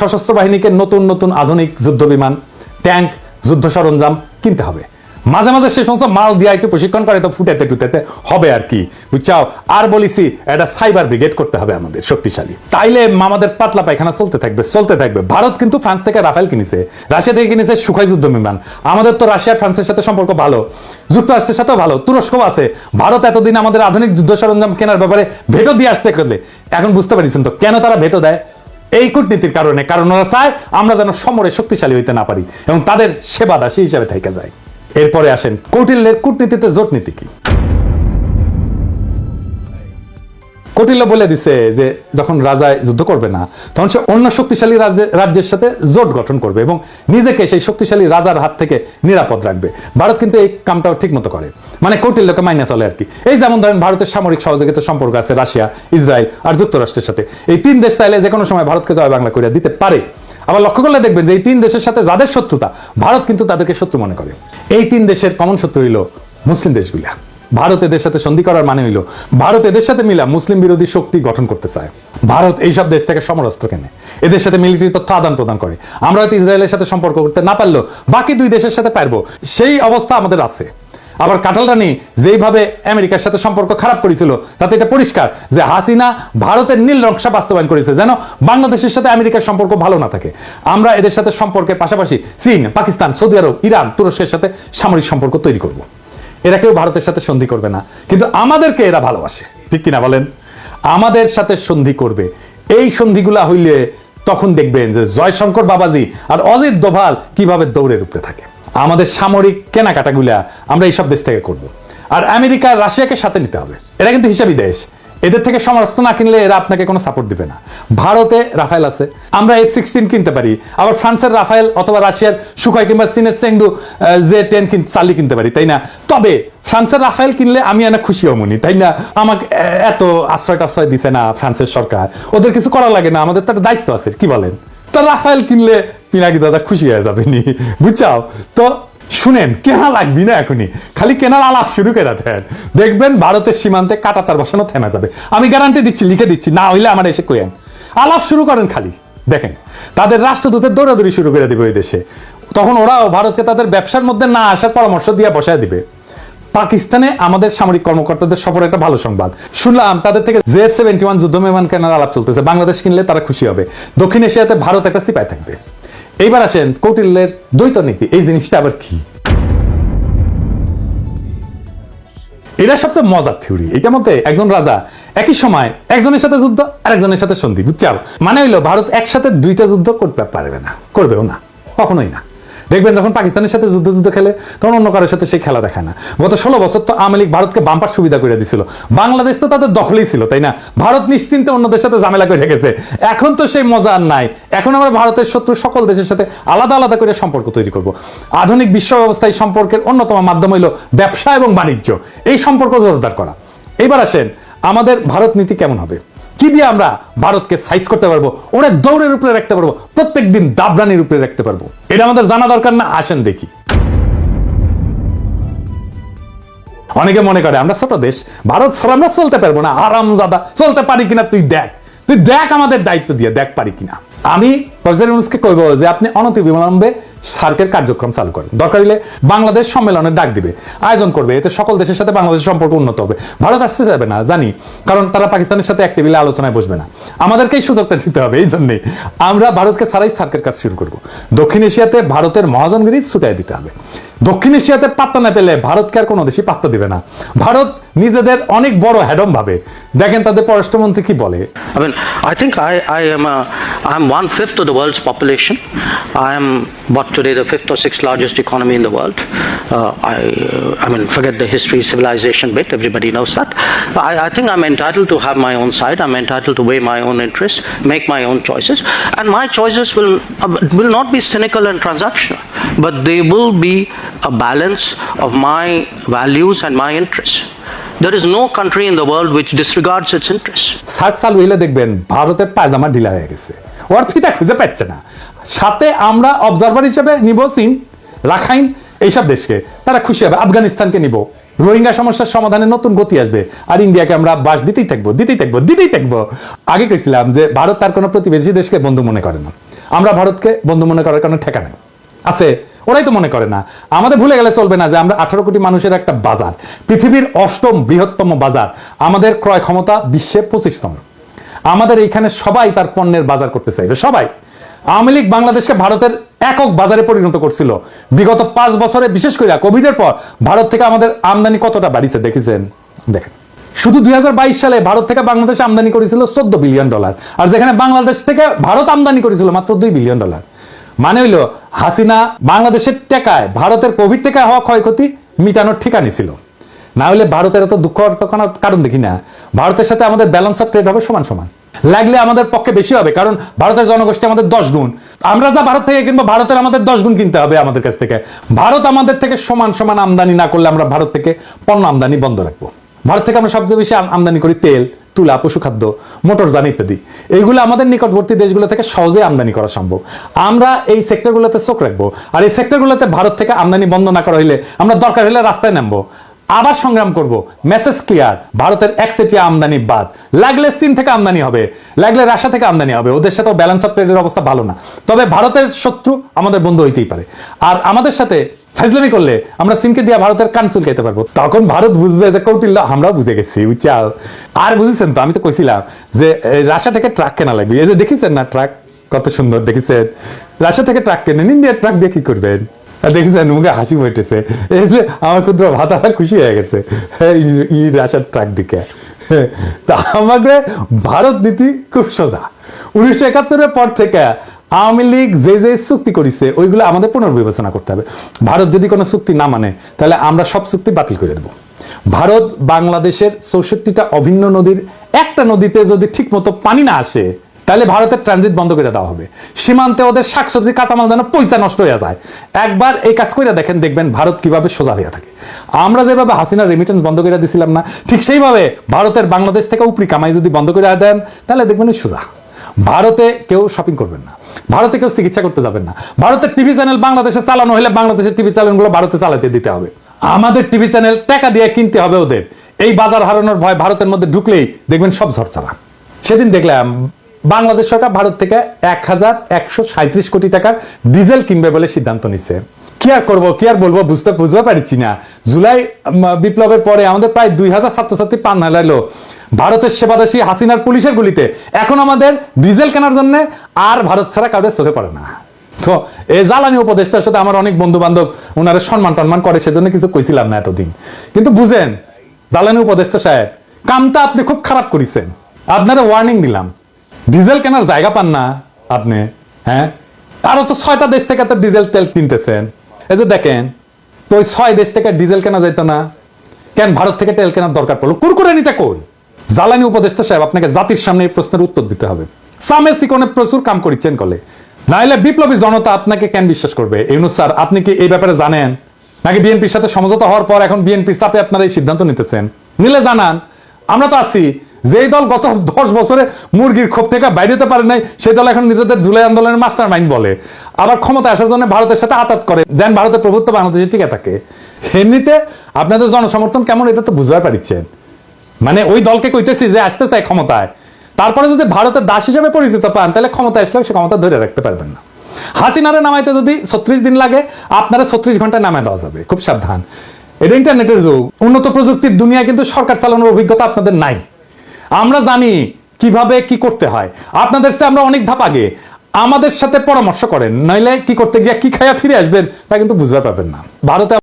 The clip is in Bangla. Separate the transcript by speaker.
Speaker 1: সশস্ত্র বাহিনীকে নতুন নতুন আধুনিক যুদ্ধ বিমান, ট্যাঙ্ক, যুদ্ধ সরঞ্জাম কিনতে হবে। মাঝে মাঝে সে সমস্ত মাল দিয়ে একটু প্রশিক্ষণ করে, তো ফুটেতে টুটেতে হবে আর কি। বুঝছাও? আর বলিছি একটা সাইবার ব্রিগেড করতে হবে আমাদের, শক্তিশালী। তাইলে আমাদের পাতলা পায়খানা চলতে থাকবে চলতে থাকবে। ভারত কিন্তু ফ্রান্স থেকে রাফেল কিনেছে, রাশিয়া থেকে কিনেছে সুখাই যুদ্ধ বিমান। আমাদের তো রাশিয়া ফ্রান্সের সাথে সম্পর্ক ভালো, যুক্তরাষ্ট্রের সাথেও ভালো তুরস্ক আছে। ভারত এতদিন আমাদের আধুনিক যুদ্ধ সরঞ্জাম কেনার ব্যাপারে ভেটো দিয়ে আসছে করলে এখন বুঝতে পারছেন তো, কেন তারা ভেটো দেয়? এই কূটনীতির কারণে, কারণ ওরা চায় আমরা যেন সমরে শক্তিশালী হইতে না পারি এবং তাদের সেবা দাসী হিসাবে থেকে যায়। এরপরে আসেন কৌটিল্যের কূটনীতিতে জোট নীতি কি? কৌটিল্য বলে দিছে যে যখন রাজা যুদ্ধ করবে না, তখন সে অন্য শক্তিশালী রাজ্যের সাথে জোট গঠন করবে এবং নিজেকে সেই শক্তিশালী রাজার হাত থেকে নিরাপদ রাখবে। ভারত কিন্তু এই কামটাও ঠিক মতো করে। মানে কৌটিল্যকে মাইনে চলে আর কি। এই যেমন ধরেন ভারতের সামরিক সহযোগিতার সম্পর্ক আছে রাশিয়া, ইসরায়েল আর যুক্তরাষ্ট্রের সাথে। এই তিন দেশ চাইলে যে কোনো সময় ভারতকে জয় বাংলা করে দিতে পারে। আবার লক্ষ্য করলে দেখবেন যে এই তিন দেশের সাথে যাদের শত্রুতা, ভারত কিন্তু তাদেরকে শত্রু মনে করে। এই তিন দেশের কমন শত্রু হইল মুসলিম দেশগুলা। ভারত এদের সাথে সন্ধি করার মানে হইল, ভারত এদের সাথে মিলা মুসলিম বিরোধী শক্তি গঠন করতে চায়। ভারত এইসব দেশ থেকে সমরাস্ত্র কেনে, এদের সাথে মিলিটারি তথ্য আদান প্রদান করে। আমরা হয়তো ইসরায়েলের সাথে সম্পর্ক করতে না পারলেও বাকি দুই দেশের সাথে পারব, সেই অবস্থা আমাদের আছে। আবার কাটাল যেইভাবে আমেরিকার সাথে সম্পর্ক খারাপ করেছিল, তাতে এটা পরিষ্কার যে হাসিনা ভারতের নীল নকশা বাস্তবায়ন করেছে, যেন বাংলাদেশের সাথে আমেরিকার সম্পর্ক ভালো না থাকে। আমরা এদের সাথে সম্পর্কের পাশাপাশি চীন, পাকিস্তান, সৌদি আরব, ইরান, তুরস্কের সাথে সামরিক সম্পর্ক তৈরি করব। এরা কেউ ভারতের সাথে সন্ধি করবে না। কিন্তু আমাদেরকে এরা ভালোবাসে। ঠিক কিনা বলেন? আমাদের সাথে সন্ধি করবে। এই সন্ধিগুলা হইলে তখন দেখবেন যে জয়শঙ্কর বাবাজি আর অজিত দোভাল কীভাবে দৌড়ের উপরে থাকে। আমাদের সামরিক কেনাকাটাগুলা আমরা এইসব দেশ থেকে করব। আর আমেরিকা রাশিয়াকে সাথে নিতে হবে। এরা কিন্তু হিসাবই দেশ। এদের থেকে সমরাস্ত্র না কিনলে এরা আপনাকে কোনো সাপোর্ট দিবে না। ভারতে রাফায়েল আছে, আমরা এফ সিক্সটিন কিনতে পারি, আবার ফ্রান্সের রাফায়েল অথবা রাশিয়ার সুখাই কিংবা চীনের চেংদু যে টেন চালি কিনতে পারি, তাই না? তবে ফ্রান্সের রাফায়েল কিনলে আমি অনেক খুশি হমনি তাই না? আমাকে এত আশ্রয় টাশ্রয় দিছে না ফ্রান্সের সরকার। ওদের কিছু করা লাগে না, আমাদের তো একটা দায়িত্ব আছে, কি বলেন? তো রাফায়েল কিনলে পিনাকি দাদা খুশি হয়ে যাবে নি বুঝছাও? তো শুনেন, কেনা লাগবি না এখনই। খালি কেনার আলাপ শুরু করে দেন। দেখবেন ভারতের সীমান্তে কাটাতার বসানো থেমে যাবে। আমি গ্যারান্টি দিচ্ছি, লিখে দিচ্ছি, না হইলে আমার এসে কইেন আলাপ শুরু করেন খালি। দেখেন, তাদের রাষ্ট্রদূতের দৌড়াদৌড়ি শুরু করে দিবে ওই দেশে। তখন ওরাও ভারতকে তাদের ব্যবসার মধ্যে না আসার পরামর্শ দিয়ে বসায় দিবে। পাকিস্তানে আমাদের সামরিক কর্মকর্তাদের সফর একটা ভালো সংবাদ। শুনলাম, তাদের থেকে জেফ সেভেন্টি ওয়ান যুদ্ধ বিমান কেনার আলাপ চলতেছে। বাংলাদেশ কিনলে তারা খুশি হবে। দক্ষিণ এশিয়াতে ভারত একটা সিপাই থাকবে। এইবার আসেন কৌটিল্যের দ্বৈত নীতি, এই জিনিসটা আবার কি? এটা সবচেয়ে মজার থিওরি। এটার মধ্যে একজন রাজা একই সময় একজনের সাথে যুদ্ধ আর একজনের সাথে সন্ধি বুঝছ মানে হইল ভারত একসাথে দুইটা যুদ্ধ করতে পারবে না, করবেও না, কখনোই না। দেখবেন যখন পাকিস্তানের সাথে যুদ্ধ যুদ্ধ খেলে, তখন অন্য কারোর সাথে সেই খেলা দেখায় না। গত ষোলো বছর তো আওয়ামী লীগ ভারতকে বাম্পার সুবিধা করে দিছিল। বাংলাদেশ তো তাদের দখলেই ছিল, তাই না? ভারত নিশ্চিন্তে অন্যদের সাথে ঝামেলা করে রেখেছে এখন তো সেই মজা আর নাই। এখন আমরা ভারতের শত্রু সকল দেশের সাথে আলাদা আলাদা করে সম্পর্ক তৈরি করব। আধুনিক বিশ্ব ব্যবস্থায় সম্পর্কের অন্যতম মাধ্যম হইল ব্যবসা এবং বাণিজ্য। এই সম্পর্ক জোরদার করা। এবার আসেন, আমাদের ভারত নীতি কেমন হবে? কি দিয়ে আমরা ভারতকে সাইজ করতে পারব? অনেক দৌড়ের উপরে রাখতে পারব। প্রত্যেক দিন দাবরানির উপরে রাখতে পারব। এটা আমাদের জানা দরকার না, আসেন দেখি। অনেকে মনে করে, আমরা ছোট দেশ, ভারত ছাড়া আমরা চলতে পারব না। আরাম জাদা চলতে পারি কিনা তুই দেখ। তুই দেখ আমাদের দায়িত্ব দিয়ে, দেখ পারি কিনা। আমি প্রফেসর ইউনুসকে কইব যে আপনি অনতি বিলম্বে সার্কের কার্যক্রম চালু করেন দরকার হলে বাংলাদেশ সম্মেলনের ডাক দিবে। আয়োজন করবে। এতে সকল দেশের সাথে বাংলাদেশের সম্পর্ক উন্নত হবে। ভারত আসতে যাবে না, জানি। কারণ তারা পাকিস্তানের সাথে এক টেবিলে আলোচনায় বসবে না। আমাদেরকেই সুযোগটা নিতে হবে, এই জন্যই আমরা ভারতকে ছাড়াই সার্কের কাজ শুরু করব। দক্ষিণ এশিয়াতে ভারতের মহাজনগিরি ছুটাই দিতে হবে। দক্ষিণ এশিয়াতে পাত্তা না পেলে ভারতকে আর কোনো দেশই পাত্তা দিবে না। ভারত নিজেদের অনেক বড় হ্যাডম ভাবে দেখেন তাদের পররাষ্ট্রমন্ত্রী কি বলে
Speaker 2: I mean, I think I, I am a, I'm one fifth of the world's population. I am what today the fifth or sixth largest economy in the world. Uh, I, uh, I mean, forget the history, civilization bit. Everybody knows that. I, I think I'm entitled to have my own side. I'm entitled to weigh my own interests, make my own choices, and my choices will uh, will not be cynical and transactional, but they will be a balance of my values and my interests. There is no country in the world which disregards its interests.
Speaker 1: SAARC চালু হইলে দেখবেন ভারতের পায়জামা ঢিলা হয়ে গেছে। ওর ফিতা খুঁজে পাচ্ছে না। সাথে আমরা অবজারভার হিসেবে নিব চীন রাখাইন, এইসব দেশকে। তারা খুশি হবে, আফগানিস্তানকে নিব। রোহিঙ্গা সমস্যার সমাধানে নতুন গতি আসবে। আর ইন্ডিয়াকে আমরা বাস দিতেই থাকব দিতেই থাকব দিতেই থাকব। আগে কইছিলাম যে ভারত তার কোনো প্রতিবেশী দেশকে বন্ধু মনে করে না। আমরা ভারতকে বন্ধু মনে করার কারণে ঠেকা নেই। আছে ওরাই তো মনে করে না। আমাদের ভুলে গেলে চলবে না যে আমরা আঠারো কোটি মানুষের একটা বাজার। পৃথিবীর অষ্টম বৃহত্তম বাজার, আমাদের ক্রয় ক্ষমতা বিশ্বে পঁচিশতম। আমাদের এইখানে সবাই তার পণ্যের বাজার করতে চাইবে, সবাই। আওয়ামী লীগ বাংলাদেশকে ভারতের একক বাজারে পরিণত করছিল। বিগত পাঁচ বছরে, বিশেষ করে কোভিডের পর, ভারত থেকে আমাদের আমদানি কতটা বাড়িছে দেখেছেন? দেখেন। শুধু দুই হাজার বাইশ সালে ভারত থেকে বাংলাদেশ আমদানি করেছিল চোদ্দ বিলিয়ন ডলার, আর যেখানে বাংলাদেশ থেকে ভারত আমদানি করেছিল মাত্র দুই বিলিয়ন ডলার। মানে হইল, হাসিনা বাংলাদেশের টেকায়, ভারতের কোভিড থেকে হওয়া ক্ষয়ক্ষতি মিটানোর ঠিকানি ছিল। না হলে ভারতের এত দুঃখ কারণ দেখি না। ভারতের সাথে আমাদের ব্যালেন্স অফ ট্রেড হবে সমান সমান। লাগলে আমাদের পক্ষে বেশি হবে, কারণ ভারতের জনগোষ্ঠী আমাদের দশ গুণ। আমরা যা ভারত থেকে কিনবো, ভারতের আমাদের দশ গুণ কিনতে হবে আমাদের কাছ থেকে। ভারত আমাদের থেকে সমান সমান আমদানি না করলে আমরা ভারত থেকে পণ্য আমদানি বন্ধ রাখব। ভারত থেকে আমরা সবচেয়ে বেশি আমদানি করি তেল। তুলা, পশুখাদ্য মোটরযান ইত্যাদি। এইগুলো আমাদের নিকটবর্তী দেশগুলো থেকে সহজে আমদানি করা সম্ভব। আমরা এই সেক্টরগুলোতে চোখ রাখব। আর এই সেক্টরগুলোতে ভারত থেকে আমদানি বন্ধ না করা হইলে আমরা দরকার হলে রাস্তায় নামবো। আবার সংগ্রাম করব। মেসেজ ক্লিয়ার ভারতের একচেটিয়া আমদানি বাদ। লাগলে চীন থেকে আমদানি হবে। লাগলে রাশিয়া থেকে আমদানি হবে। ওদের সাথেও ব্যালেন্স অফ ট্রেডের অবস্থা ভালো না। তবে ভারতের শত্রু আমাদের বন্ধু হইতেই পারে। আর আমাদের সাথে ফাইজলামি করলে আমরা চীনকে দিয়ে ভারতের কানসুল খেতে পারব। তখন ভারত বুঝবে যে কৌটিল্য আমরাও বুঝে গেছি বুঝছাও আর বুঝেছেন তো, আমি তো কইছিলাম যে রাশিয়া থেকে ট্রাক কেনা লাগবে। এই যে দেখেছেন না ট্রাক কত সুন্দর দেখেছেন। রাশিয়া থেকে ট্রাক কেনেন। ইন্ডিয়ার ট্রাক দিয়ে কি করবেন? দেখেছেন মুখে হাসি ফুটেছে। এই যে আমার ক্ষুদ্র ভাতারা খুশি হয়ে গেছে। এই- এই ট্রাক দিকে। তা আমাদের ভারত নীতি খুব সোজা। উনিশশো একাত্তরের পর থেকে আওয়ামী লীগ যে যে চুক্তি করেছে, ওইগুলো আমাদের পুনর্বিবেচনা করতে হবে। ভারত যদি কোনো চুক্তি না মানে তাহলে আমরা সব চুক্তি বাতিল করে দেব। ভারত বাংলাদেশের চৌষট্টিটা অভিন্ন নদীর একটা নদীতে যদি ঠিক মতো পানি না আসে তাহলে ভারতের ট্রানজিট বন্ধ করে দেওয়া হবে। সীমান্তে ওদের শাকসবজি, কাঁচামাল যেন পয়সা নষ্ট হয়ে যায়। একবার এই কাজ করে দেখেন, দেখবেন ভারত কীভাবে সোজা হয়ে থাকে। আমরা যেভাবে হাসিনার রেমিটেন্স বন্ধ করে দিছিলাম না, ঠিক সেইভাবে ভারতের বাংলাদেশ থেকে উপরি কামাই যদি বন্ধ করে দেন, তাহলে দেখবেন সোজা। ভারতে কেউ শপিং করবেন না। ভারতে কেউ চিকিৎসা করতে যাবেন না। ভারতের টিভি চ্যানেল বাংলাদেশে চালানো হলে বাংলাদেশের টিভি চ্যানেলগুলো ভারতে চালাতে দিতে হবে। আমাদের টিভি চ্যানেল টাকা দিয়ে কিনতে হবে ওদের। এই বাজার হারানোর ভয় ভারতের মধ্যে ঢুকলেই দেখবেন সব ঝরছাড়া সেদিন দেখলাম বাংলাদেশ সরকার ভারত থেকে এক হাজার একশো সাঁত্রিশ কোটি টাকার ডিজেল কিনবে বলে সিদ্ধান্ত নিচ্ছে। কি আর করব, কি আর বলব বুঝতে বুঝতে পারছি না। জুলাই বিপ্লবের পরে আমাদের প্রায় দুই হাজার ছাত্রছাত্রী পান হারাইলো ভারতের সেবাদাসী হাসিনার পুলিশের গুলিতে। এখন আমাদের ডিজেল কেনার জন্য আর ভারত ছাড়া কাউদের চোখে পড়ে না। তো এই জ্বালানি উপদেষ্টার সাথে আমার অনেক বন্ধু বান্ধব ওনারা সম্মান টন্মান করে, সেজন্য কিছু কইছিলাম না এতদিন। কিন্তু বুঝেন, জ্বালানি উপদেষ্টা সাহেব, কামটা আপনি খুব খারাপ করেছেন। আপনারা ওয়ার্নিং দিলাম। ডিজেল কেনার জায়গা পান না আপনি হ্যাঁ? আরও তো ছয়টা দেশ থেকে তো ডিজেল তেল কিনতেছেন। এই যে দেখেন, তো ওই ছয় দেশ থেকে ডিজেল কেনা যেত না। কেন ভারত থেকে তেল কেনার দরকার পড়ল? কুরকুরানিটা কই? জ্বালানি উপদেষ্টা সাহেব, আপনাকে জাতির সামনে এই প্রশ্নের উত্তর দিতে হবে। সামে সিকনে প্রচুর কাম করিচ্ছেন কলে। নাইলে বিপ্লবী জনতা আপনাকে কেন বিশ্বাস করবে? ইউনুস স্যার, আপনি কি এই ব্যাপারে জানেন? নাকি বিএনপির সাথে সমঝোতা হওয়ার পর এখন বিএনপির চাপে আপনারা এই সিদ্ধান্ত নিতেছেন? নিলে জানান। আমরা তো আছি। যেই দল গত দশ বছরে মুরগির ক্ষোভ থেকে বাইরে হতে পারে নাই, সেই দল এখন নিজেদের জুলাই আন্দোলনের মাস্টার মাইন্ড বলে। আবার ক্ষমতা আসার জন্য ভারতের সাথে আতাত করে। যেন ভারতের প্রভুত্ব বাংলাদেশে টিকে থাকে। এমনিতে আপনাদের জনসমর্থন কেমন এটা তো বুঝতে পারছেন মানে ওই দলকে কইতেছি যে আসতে চায় ক্ষমতায়। তারপরে যদি ভারতের দাস হিসেবে পরিচিত পান, তাহলে ক্ষমতা আসলেও সে ক্ষমতা ধরে রাখতে পারবেন না। হাসিনারে নামাইতে যদি ছত্রিশ দিন লাগে, আপনারা ছত্রিশ ঘন্টায় নামায় দেওয়া যাবে। খুব সাবধান। এটা ইন্টারনেটের যুগ। উন্নত প্রযুক্তির দুনিয়া কিন্তু সরকার চালানোর অভিজ্ঞতা আপনাদের নাই। আমরা জানি কীভাবে কি করতে হয়। আপনাদের সে আমরা অনেক ধাপ আগে। আমাদের সাথে পরামর্শ করেন, নইলে কি করতে গিয়ে কি খাইয়া ফিরে আসবেন তা কিন্তু বুঝতে পারবেন না। ভারতে